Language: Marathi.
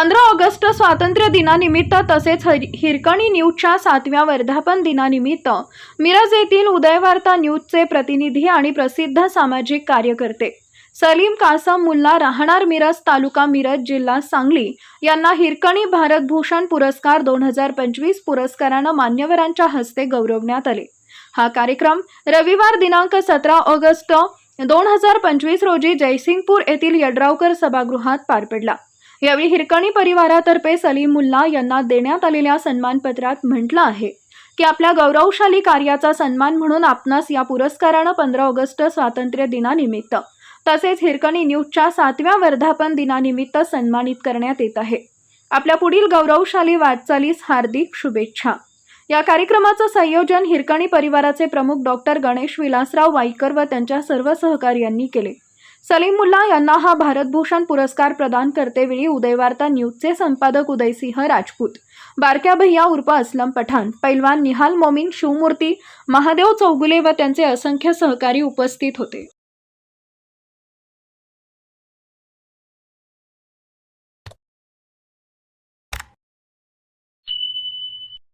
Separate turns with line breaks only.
पंधरा ऑगस्ट स्वातंत्र्य दिनानिमित्त तसेच हिरकणी न्यूजच्या सातव्या वर्धापन दिनानिमित्त मिरज येथील उदयवार्ता न्यूजचे प्रतिनिधी आणि प्रसिद्ध सामाजिक कार्यकर्ते सलीम कासम मुल्ला राहणार मिरज तालुका मिरज जिल्हा सांगली यांना हिरकणी भारतभूषण पुरस्कार दोन हजार पंचवीस पुरस्कारानं मान्यवरांच्या हस्ते गौरवण्यात आले. हा कार्यक्रम रविवार दिनांक सतरा ऑगस्ट दोन हजार पंचवीस रोजी जयसिंगपूर येथील यड्रावकर सभागृहात पार पडला. यावेळी हिरकणी परिवारातर्फे सलीम मुल्ला यांना देण्यात आलेल्या सन्मानपत्रात म्हटलं आहे की आपल्या गौरवशाली कार्याचा सन्मान म्हणून आपणास या पुरस्कारानं पंधरा ऑगस्ट स्वातंत्र्य दिनानिमित्त तसेच हिरकणी न्यूजच्या सातव्या वर्धापन दिनानिमित्त सन्मानित करण्यात येत आहे. आपल्या पुढील गौरवशाली वाटचालीस हार्दिक शुभेच्छा. या कार्यक्रमाचं संयोजन हिरकणी परिवाराचे प्रमुख डॉक्टर गणेश विलासराव वाईकर व त्यांच्या सर्व सहकार्यांनी केले. सलीमुल्ला यांना हा भारतभूषण पुरस्कार प्रदान करतेवेळी उदयवार्ता न्यूजचे संपादक उदयसिंह राजपूत. बारक्या भैया उर्फ असलम पठाण पैलवान निहाल मोमीन शिवमूर्ती महादेव चौगुले व त्यांचे असंख्य सहकारी उपस्थित होते.